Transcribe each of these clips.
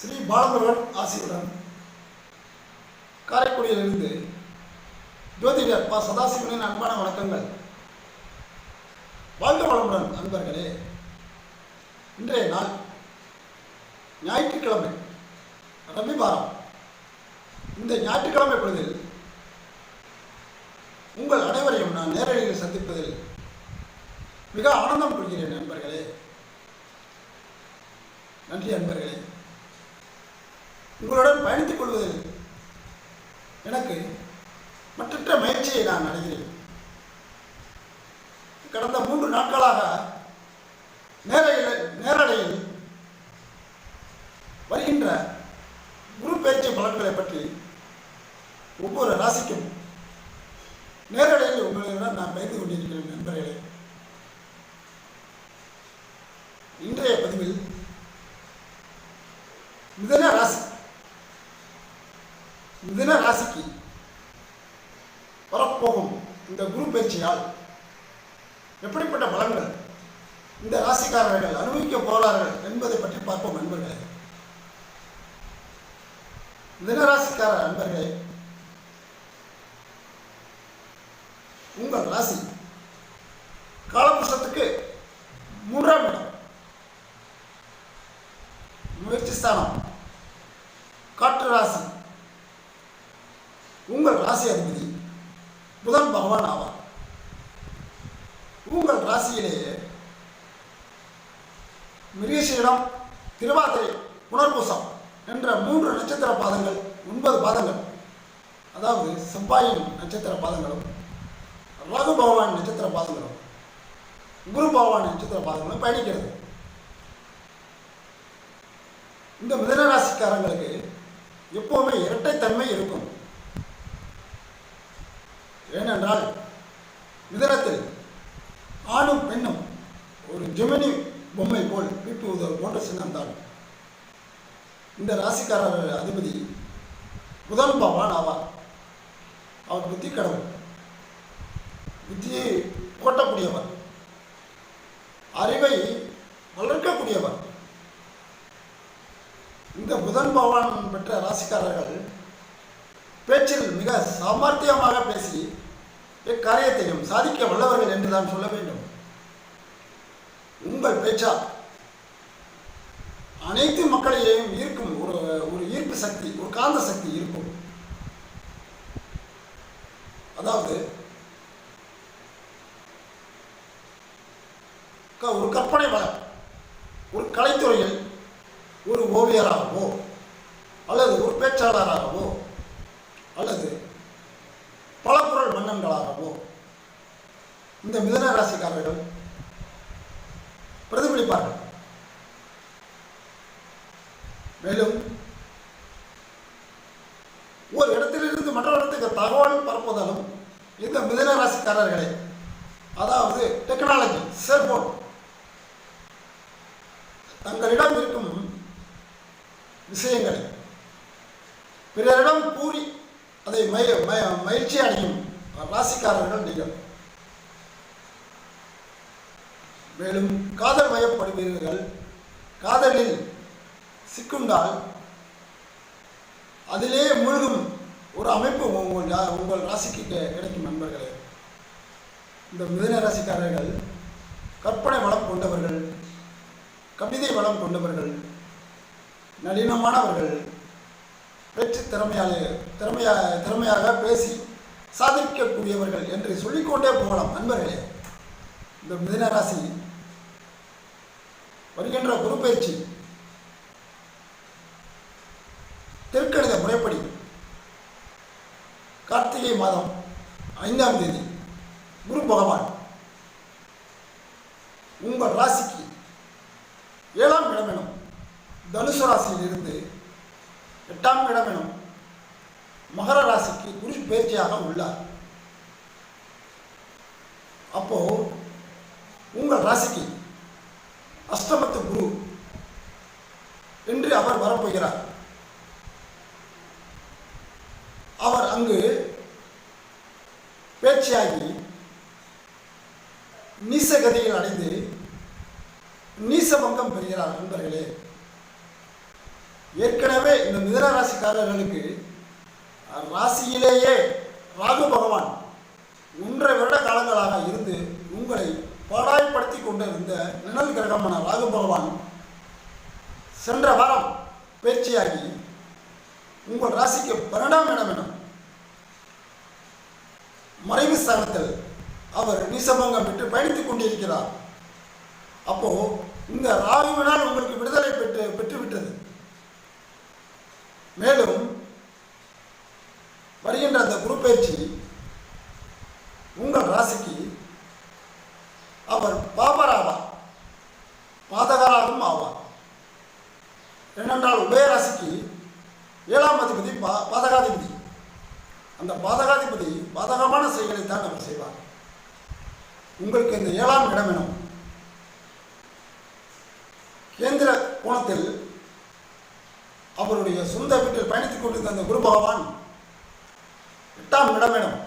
ஸ்ரீ பாலமுருகன் ஆசியுடன் காரைக்குடியிலிருந்து ஜோதிடர் ப சதாசிவனின் அன்பான வணக்கங்கள். வாழ்க வளமுடன் அன்பர்களே. இன்றைய நாள் ஞாயிற்றுக்கிழமை ரவிவாரம் இந்த ஞாயிற்றுக்கிழமை பொழுதில் உங்கள் அனைவரையும் நான் நேரடியில் சந்திப்பதில் மிக ஆனந்தம் கொள்கிறேன் நண்பர்களே நன்றி அன்பர்களே. உங்களுடன் பயணித்துக் கொள்வதில் எனக்கு மற்ற முயற்சியை நான் அடைகிறேன். கடந்த மூன்று நாட்களாக நேரையில் நேரடையில் வருகின்ற குரு பயிற்சி பலன்களை பற்றி ஒவ்வொரு ராசிக்கும் நேரலையில் உங்களிடம் நான் பயந்து கொண்டிருக்கிறேன் நண்பர்களே. இன்றைய பதிவில் மிதன ராசி மிதன ராசிக்கு வரப்போகும் இந்த குரு பயிற்சியால் எப்படிப்பட்ட பலன்கள்? இந்த ராசிக்காரர்கள் அனுபவிக்க போகிறார்கள் என்பதை பற்றி பார்ப்போம் நண்பர்களே. மிதனராசிக்கார நண்பர்களே உங்கள் ராசி காலபுஷத்துக்கு மூன்றாம் இடம். முயற்சி ஸ்தானம் காற்று ராசி. உங்கள் ராசி அதிபதி புதன் பகவான் ஆவார். உங்கள் ராசியிலேயே மிருகசீடம் திருவாதிரை புனர்பூசம் என்ற மூன்று நட்சத்திர பாதங்கள் ஒன்பது பாதங்கள். அதாவது செவ்வாயின் நட்சத்திர பாதங்களும் ராகு பகவான் நட்சத்திர பாதங்களும் குரு பகவான் நட்சத்திர பாதங்களும் பயணிக்கிறது. இந்த மிதனராசிக்காரங்களுக்கு எப்போவுமே இரட்டைத்தன்மை இருக்கும். ஏனென்றால் மிதனத்தில் ஆணும் பெண்ணும் ஒரு ஜெமினி பொம்மை போல் வீட்டு போன்ற சின்னம்தான் இந்த ராசிக்காரர் அதிபதி புதன் பவான் ஆவார். அவர் புத்தி கடவுள். புத்தியை கொட்டக்கூடியவர் அறிவை வளர்க்கக்கூடியவர். இந்த புதன் பகவான் பெற்ற ராசிக்காரர்கள் பேச்சில் மிக சாமர்த்தியமாக பேசி காரியத்தையும் சாதிக்க வல்லவர்கள் என்று தான் சொல்ல வேண்டும். உங்கள் பேச்சால். அனைத்து மக்களையும் ஈர்க்கும் ஒரு ஒரு ஈர்ப்பு சக்தி ஒரு காந்த சக்தி இருக்கும். அதாவது ஒரு கற்பனை வளம் ஒரு கலைத்துறையில் ஒரு ஓவியராகவோ அல்லது ஒரு பேச்சாளராகவோ அல்லது பலகுரல் மன்னன்களாகவோ இந்த மிதன ராசிக்காரர்கள் பிரதிபலிப்பார்கள். மேலும் ஒரு இடத்திலிருந்து மற்றொரு இடத்துக்கு தகவல் பரப்புவதாலும் இந்த மிதன ராசிக்காரர்களே அதாவது டெக்னாலஜி செல்போன் தங்களிடம் இருக்கும் விஷயங்களை பிறரிடம் கூறி அதை மய மய மகிழ்ச்சி அடையும் ராசிக்காரர்கள் நீங்கள். மேலும் காதல் மயப்படுவீர்கள் காதலில் சிக்குண்டால் அதிலே மூழ்கும் ஒரு அமைப்பு உங்கள் உங்கள் ராசிக்கு கிடைக்கும் நண்பர்களே. இந்த மிதன ராசிக்காரர்கள் கற்பனை வளம் கொண்டவர்கள் கவிதை வளம் கொண்டவர்கள் நளினமானவர்கள் பேச்சு திறமையாலே திறமையா திறமையாக பேசி சாதிக்கக்கூடியவர்கள் என்று சொல்லிக்கொண்டே போகலாம் நண்பர்களே. இந்த மிதன ராசி வருகின்ற குரு பயிற்சி திருக்கணித முறைப்படி கார்த்திகை மாதம் ஐந்தாம் தேதி குரு பகவான் உங்கள் ராசிக்கு ஏழாம் இடமெனும் தனுசு ராசியிலிருந்து எட்டாம் இடமெனும் மகர ராசிக்கு குரு பயிற்சியாக உள்ளார். அப்போ உங்கள் ராசிக்கு அஷ்டமத்து குரு என்று அவர் வரப்போகிறார். அவர் அங்கு பேச்சியாகி நீசகதியில் அடைந்து நீசபங்கம் பெறுகிறார் நண்பர்களே. ஏற்கனவே இந்த மிதன ராசிக்காரர்களுக்கு ராசியிலேயே ராகு பகவான் ஒன்றரை வருட காலங்களாக இருந்து உங்களை பாடாய்படுத்தி கொண்டிருந்த நிழல் கிரகமான ராகு பகவான் சென்ற வாரம் பேச்சியாகி உங்கள் ராசிக்கு பன்னெண்டாம் இடம் வேணும். மறைவு ஸ்தானத்தில் அவர் நீசபங்கம் பெற்று பயணித்துக் கொண்டிருக்கிறார். அப்போ இந்த ராகுவினால் உங்களுக்கு விடுதலை பெற்று பெற்றுவிட்டது. மேலும் வருகின்ற அந்த குரு பயிற்சி உங்கள் ராசிக்கு அவர் பாபராவார் பாதகராகவும் ஆவார் ஏனென்றால் உபயராசிக்கு ஏழாம் அதிபதி பா பாதகாதிபதி அந்த பாதகாதிபதி பாதகமான செயல்களை தான் அவர் செய்வார். உங்களுக்கு இந்த ஏழாம் இடம் எனும் கேந்திர கோணத்தில் அவருடைய சொந்த வீட்டில் பயணித்துக் கொண்டிருந்த அந்த குரு பகவான் எட்டாம் இடம் எனும்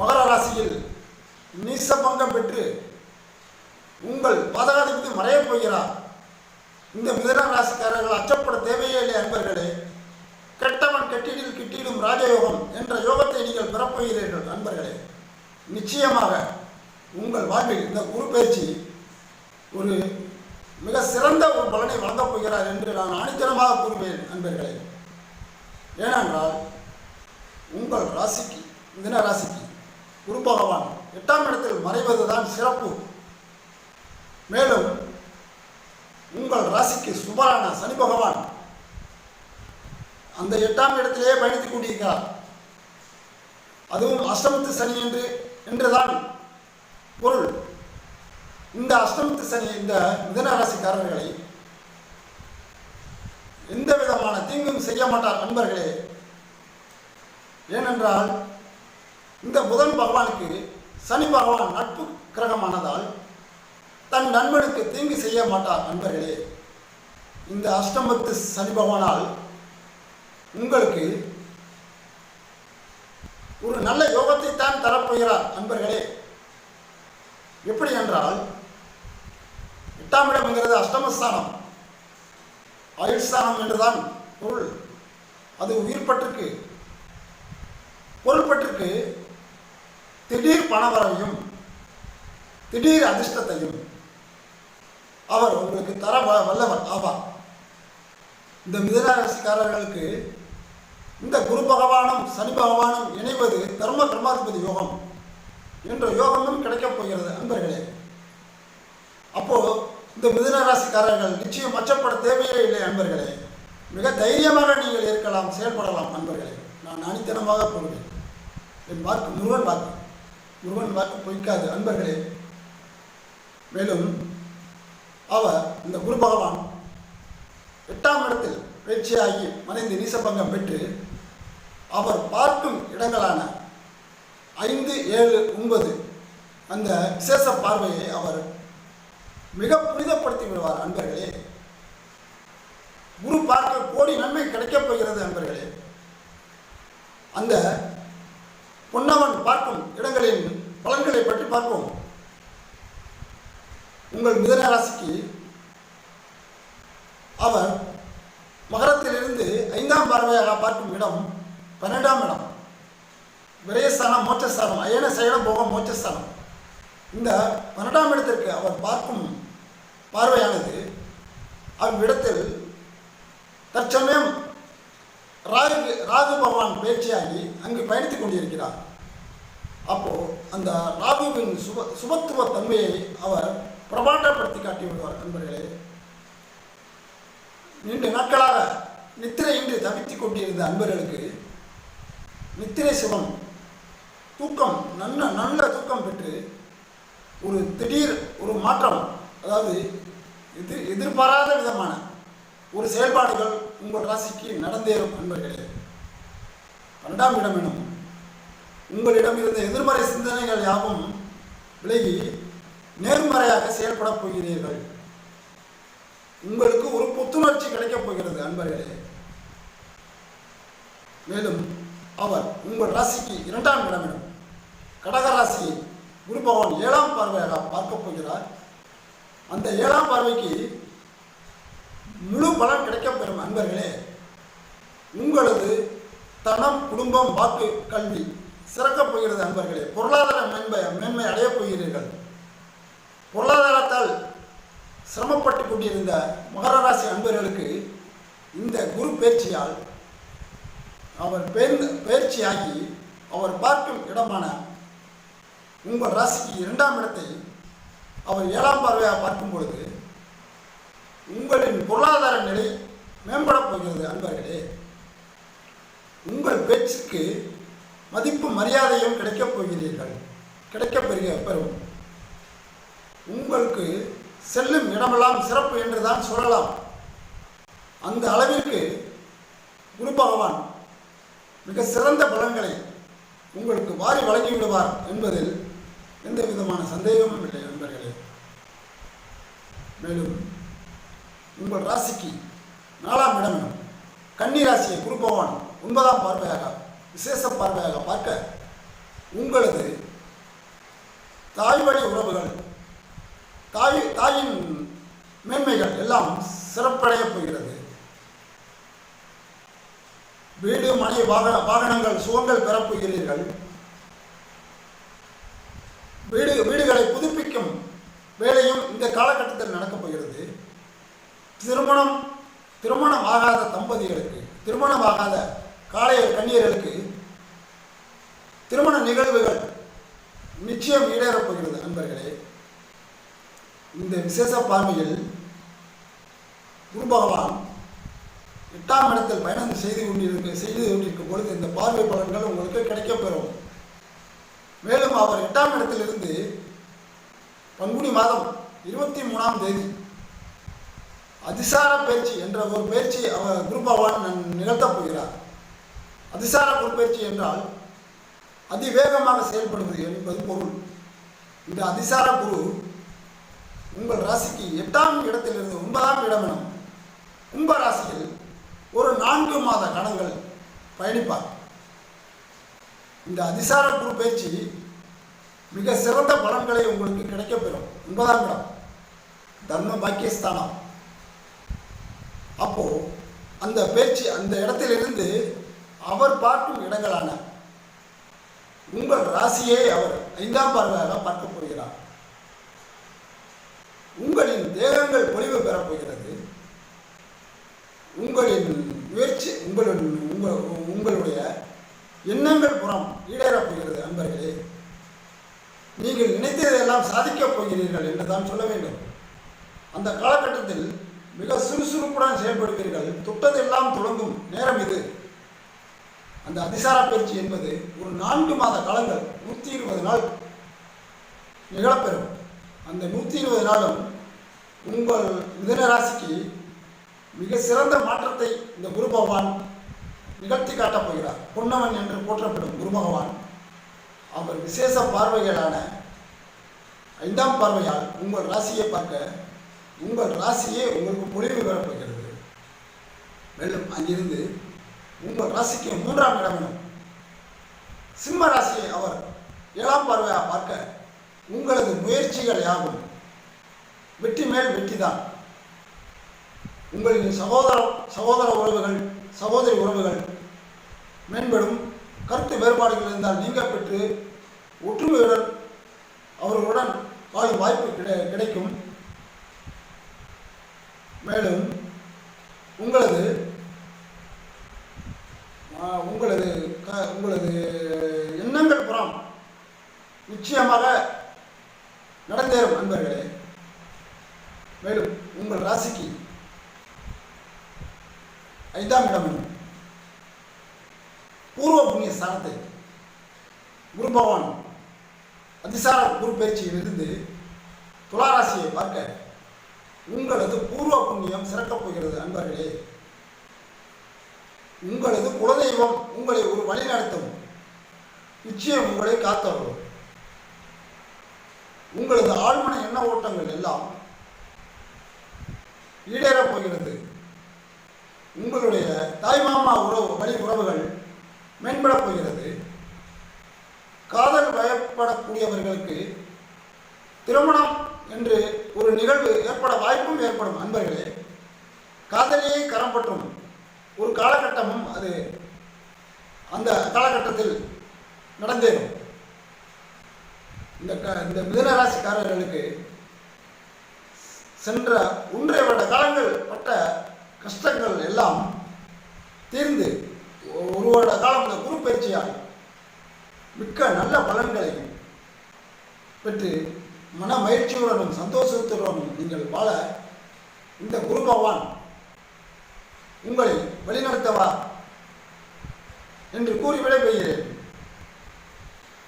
மகர ராசியில் நீசபங்கம் பெற்று உங்கள் பாதகாதிபதி மறையப் போகிறார். இந்த மிதன ராசிக்காரர்கள் அச்சப்பட தேவையே இல்லை அன்பர்களே. கெட்டவன் கெட்டிடில் கிட்டிடும் ராஜயோகம் என்ற யோகத்தை நீங்கள் பெறப்போகிறீர்கள் நண்பர்களே. நிச்சயமாக உங்கள் வாழ்வில் இந்த குரு பயிற்சி ஒரு மிக சிறந்த ஒரு பலனை வழங்கப் போகிறார் என்று நான் ஆணித்தனமாக கூறுவேன் நண்பர்களே. ஏனென்றால் உங்கள் ராசிக்கு மிதன ராசிக்கு குரு பகவான் எட்டாம் இடத்தில் மறைவதுதான் சிறப்பு. மேலும் உங்கள் ராசிக்கு சுபரான சனி பகவான் அந்த எட்டாம் இடத்திலேயே பயணித்துக் கொண்டிருக்கிறார். அதுவும் அஷ்டமத்து சனி என்று என்றுதான் பொருள். இந்த அஷ்டமத்து சனி இந்த மிதன ராசிக்காரர்களை எந்த விதமான தீங்கும் செய்ய மாட்டார் நண்பர்களே. ஏனென்றால் இந்த புதன் பகவானுக்கு சனி பகவான் நட்பு கிரகமானதால் தன் நண்பனுக்கு தீங்கு செய்ய மாட்டார் நண்பர்களே. இந்த அஷ்டமத்து சனி பகவானால் உங்களுக்கு ஒரு நல்ல யோகத்தை தான் தரப்போகிறார் நண்பர்களே. எப்படி என்றால் எட்டாம் இடம் என்கிறது அஷ்டமஸ்தானம். ஆயுஷ்ஸ்தானம் என்றுதான் பொருள். அது உயிர்பற்றுக்கு பொருள்பற்றுக்கு திடீர் பணவரவையும் திடீர் அதிர்ஷ்டத்தையும் அவர் உங்களுக்கு தர வ- வல்லவர் ஆவார். இந்த மிதனராசிக்காரர்களுக்கு இந்த குரு பகவானும் சனி பகவானும் இணைவது தர்ம கர்மாதிபதி யோகம் என்ற யோகமும் கிடைக்கப் போகிறது அன்பர்களே. அப்போ இந்த மிதுன ராசிக்காரர்கள் நிச்சயம் அச்சப்பட தேவையே இல்லை அன்பர்களே. மிக தைரியமாக நீங்கள் இருக்கலாம் செயல்படலாம் அன்பர்களே. நான் அனித்தனமாக கூறுவேன். என் வாக்கு முருகன் வாக்கு. முருகன் வாக்கு பொய்க்காது அன்பர்களே. மேலும் அவர் இந்த குரு பகவான் எட்டாம் இடத்தில் பயிற்சியாகி மறைந்து நீசபங்கம் பெற்று அவர் பார்க்கும் இடங்களான ஐந்து ஏழு ஒன்பது அந்த விசேஷ பார்வையை அவர் மிக புனிதப்படுத்தி விடுவார் அன்பர்களே. குரு பார்க்க கோடி நன்மை கிடைக்கப் போகிறது அன்பர்களே. அந்த பொன்னவன் பார்க்கும் இடங்களின் பலன்களை பற்றி பார்ப்போம். உங்கள் மிதன ராசிக்கு அவர் மகரத்திலிருந்து ஐந்தாம் பார்வையாக பார்க்கும் இடம் பன்னெண்டாம் இடம். விரயஸ்தானம் மோட்சஸ்தானம் அயன சயன போகம் மோட்சஸ்தானம் இந்த பன்னெண்டாம் இடத்திற்கு அவர் பார்க்கும் பார்வையானது அவ்விடத்தில் தற்சமயம் ராகு ராகு பகவான் பேச்சியாகி அங்கு பயணித்துக் கொண்டிருக்கிறார். அப்போ அந்த ராகுவின் சுப சுபத்துவ தன்மையை அவர் பிரபாண்டப்படுத்தி காட்டி நண்பர்களே நீண்ட நாட்களாக நித்திரையின்றி தவித்துக் கொண்டிருந்த அன்பர்களுக்கு நித்திரை சிவம் தூக்கம் நல்ல நல்ல தூக்கம் பெற்று ஒரு திடீர் ஒரு மாற்றம் அதாவது எதிர் எதிர்பாராத விதமான ஒரு செயல்பாடுகள் உங்கள் ராசிக்கு நடந்தேறும் அன்பர்களே. பன்னெண்டாம் இடம் எனும் உங்களிடம் இருந்த எதிர்மறை சிந்தனைகள் யாவும் விலகி நேர்மறையாக செயல்படப் போகிறீர்கள். உங்களுக்கு ஒரு புத்துணர்ச்சி கிடைக்கப் போகிறது அன்பர்களே. மேலும் அவர் உங்கள் ராசிக்கு இரண்டாம் இடமிடும். கடக ராசியை குரு பகவான் ஏழாம் பார்வையாக பார்க்கப் போகிறார். அந்த ஏழாம் பார்வைக்கு முழு பலன் கிடைக்கப்பெறும் அன்பர்களே உங்களது தனம் குடும்பம் வாக்கு கல்வி சிறக்கப் போகிறது அன்பர்களே. பொருளாதார மேன்மை மேன்மை அடையப் போகிறீர்கள். பொருளாதாரத்தால் சிரமப்பட்டு கொண்டிருந்த மகர ராசி அன்பர்களுக்கு இந்த குரு பயிற்சியால் அவர் பேர்ந்து பயிற்சியாகி அவர் பார்க்கும் இடமான உங்கள் ராசிக்கு இரண்டாம் இடத்தை அவர் ஏழாம் பார்வையாக பார்க்கும் பொழுது உங்களின் பொருளாதார நிலை மேம்படப் போகிறது அன்பர்களே. உங்கள் பேச்சுக்கு மதிப்பு மரியாதையும் கிடைக்கப் போகிறீர்கள் கிடைக்கப் பெறுக பெறும் உங்களுக்கு செல்லும் இடமெல்லாம் சிறப்பு என்று தான் சொல்லலாம். அந்த அளவிற்கு குரு பகவான் மிக சிறந்த பலன்களை உங்களுக்கு வாரி வழங்கிவிடுவார் என்பதில் எந்த விதமான சந்தேகமும் இல்லை நண்பர்களே. மேலும் உங்கள் ராசிக்கு நாலாம் இடம் கன்னி ராசியை குரு பகவான் ஒன்பதாம் பார்வையாக விசேஷ பார்வையாக பார்க்க உங்களது தாய் வழி உறவுகள் தாய் தாயின் மேன்மைகள் எல்லாம் சிறப்படையப் போகிறது. வீடு மனை வாகன வாகனங்கள் சுகங்கள் பெறப்போகிறீர்கள். வீடு வீடுகளை புதுப்பிக்கும் வேலையும் இந்த காலகட்டத்தில் நடக்கப் போகிறது. திருமணம் திருமணம் ஆகாத தம்பதிகளுக்கு திருமணம் ஆகாத காளைய கண்ணியர்களுக்கு திருமண நிகழ்வுகள் நிச்சயம் ஈடேறப் போகிறது நண்பர்களே இந்த விசேஷ பார்வையில் குரு பகவான் எட்டாம் இடத்தில் பயணம் செய்து கொண்டிருக்க செய்து கொண்டிருக்கும் பொழுது இந்த பார்வை பலன்கள் உங்களுக்கு கிடைக்கப்பெறும் மேலும் அவர் எட்டாம் இடத்திலிருந்து பங்குனி மாதம் இருபத்தி மூணாம் தேதி அதிசார பயிற்சி என்ற ஒரு பயிற்சி அவர் குரு பகவான் நிகழ்த்தப் போகிறார். அதிசார குரு என்றால் அதிவேகமாக செயல்படுவது என்பது பொருள். இந்த அதிசார குரு உங்கள் ராசிக்கு எட்டாம் இடத்திலிருந்து ஒன்பதாம் இடம் எனும் கும்ப ராசியில் ஒரு நான்கு மாத கடங்கள் பயணிப்பார். இந்த அதிசார குரு பயிற்சி மிக சிறந்த பலன்களை உங்களுக்கு கிடைக்கப்பெறும் ஒன்பதாம் இடம் தர்ம பாக்கியஸ்தானம். அப்போ அந்த பேச்சு அந்த இடத்திலிருந்து அவர் பார்க்கும் இடங்களான உங்கள் ராசியை அவர் ஐந்தாம் பார்வையாக பார்க்கப் போகிறார். உங்களின் தேகங்கள் பொலிவு பெறப்போகிறது உங்களின் முயற்சி உங்களின் உங்கள் உங்களுடைய எண்ணங்கள் புறம் ஈடேறப் போகிறது அன்பர்களே. நீங்கள் நினைத்ததையெல்லாம் சாதிக்கப் போகிறீர்கள் என்று தான் சொல்ல வேண்டும். அந்த காலகட்டத்தில் மிக சுறுசுறுப்புடன் செயல்படுவீர்கள் தொட்டதெல்லாம் தொடங்கும் நேரம் இது. அந்த அதிசார பயிற்சி என்பது ஒரு நான்கு மாத காலங்கள் நூற்றி இருபது நாள் நிகழப்பெறும். அந்த நூற்றி இருபது நாளும் உங்கள் மிதன ராசிக்கு மிக சிறந்த மாற்றத்தை இந்த குரு பகவான் நிகழ்த்தி காட்டப் போகிறார். பொன்னவன் என்று போற்றப்படும் குரு பகவான் அவர் விசேஷ பார்வைகளான ஐந்தாம் பார்வையால் உங்கள் ராசியை பார்க்க உங்கள் ராசியே உங்களுக்கு பொழிவு பெறப்போகிறது மேலும் அங்கிருந்து உங்கள் ராசிக்கு மூன்றாம் இடம் சிம்ம ராசியை அவர் ஏழாம் பார்வையாக பார்க்க உங்களது முயற்சிகள் யாவும் வெற்றி மேல் வெற்றிதான். உங்களின் சகோதர சகோதர உறவுகள் சகோதரி உறவுகள் மேம்படும் கருத்து வேறுபாடுகள் இருந்தால் நீங்க பெற்று ஒற்றுமையுடன் அவர்களுடன் வாழும் வாய்ப்பு கிடை கிடைக்கும். மேலும் உங்களது உங்களது க- உங்களது எண்ணங்கள் புறம் நிச்சயமாக நடந்தேறும் நண்பர்களே மேலும் உங்கள் ராசிக்கு ஐந்தாம் இடம் எனும் பூர்வ புண்ணிய ஸ்தானத்தை குரு பகவான் அதிசார குரு பயிற்சியிலிருந்து துளாராசியை பார்க்க உங்களது பூர்வ புண்ணியம் சிறக்கப் போகிறது அன்பர்களே. உங்களது குலதெய்வம் உங்களை ஒரு வழி நடத்தும். நிச்சயம் உங்களை காத்தவரும் உங்களது ஆழ்மன எண்ண ஓட்டங்கள் எல்லாம் ஈடேறப் போகிறது. உங்களுடைய தாய்மாமா உறவு வழி உறவுகள் மேம்படப் போகிறது. காதல் பயப்படக்கூடியவர்களுக்கு திருமணம் என்று ஒரு நிகழ்வு ஏற்பட வாய்ப்பும் ஏற்படும் அன்பர்களே. காதலியை கரம் பற்றும் ஒரு காலகட்டமும் அது அந்த காலகட்டத்தில் நடந்தேறும். இந்த க இந்த மிதனராசிக்காரர்களுக்கு சென்ற ஒன்றைய வருட காலங்கள் பட்ட கஷ்டங்கள் எல்லாம் தீர்ந்து ஒரு வருட காலம் இந்த குரு பயிற்சியால் மிக்க நல்ல பலன்களையும் பெற்று மன மகிழ்ச்சியுடனும் சந்தோஷத்துடனும் நீங்கள் வாழ இந்த குரு பகவான் உங்களை வழிநடத்தவா என்று கூறி விடைபெறுகிறேன்.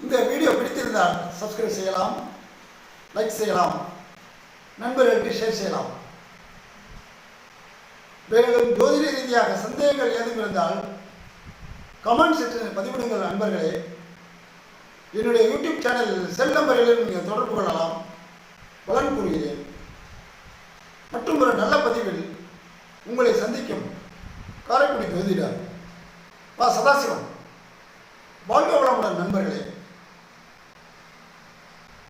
இந்த வீடியோ பிடித்திருந்தால் சப்ஸ்கிரைப் செய்யலாம் லைக் செய்யலாம் நண்பர்களுக்கு ஷேர் செய்யலாம். மேலும் ஜோதிட ரீதியாக சந்தேகங்கள் ஏதும் இருந்தால் கமெண்ட் செக்ஷனில் பதிவிடுங்கள் நண்பர்களே. என்னுடைய யூடியூப் சேனல் செல் நம்பர்களில் நீங்கள் தொடர்பு கொள்ளலாம். பலன் கூறுகிறேன். மற்றும் ஒரு நல்ல பதிவில் உங்களை சந்திக்கும் காரைக்குடி ஜோதிடர் பா சதாசிவம். வாழ்க வளமுடன் நண்பர்களே.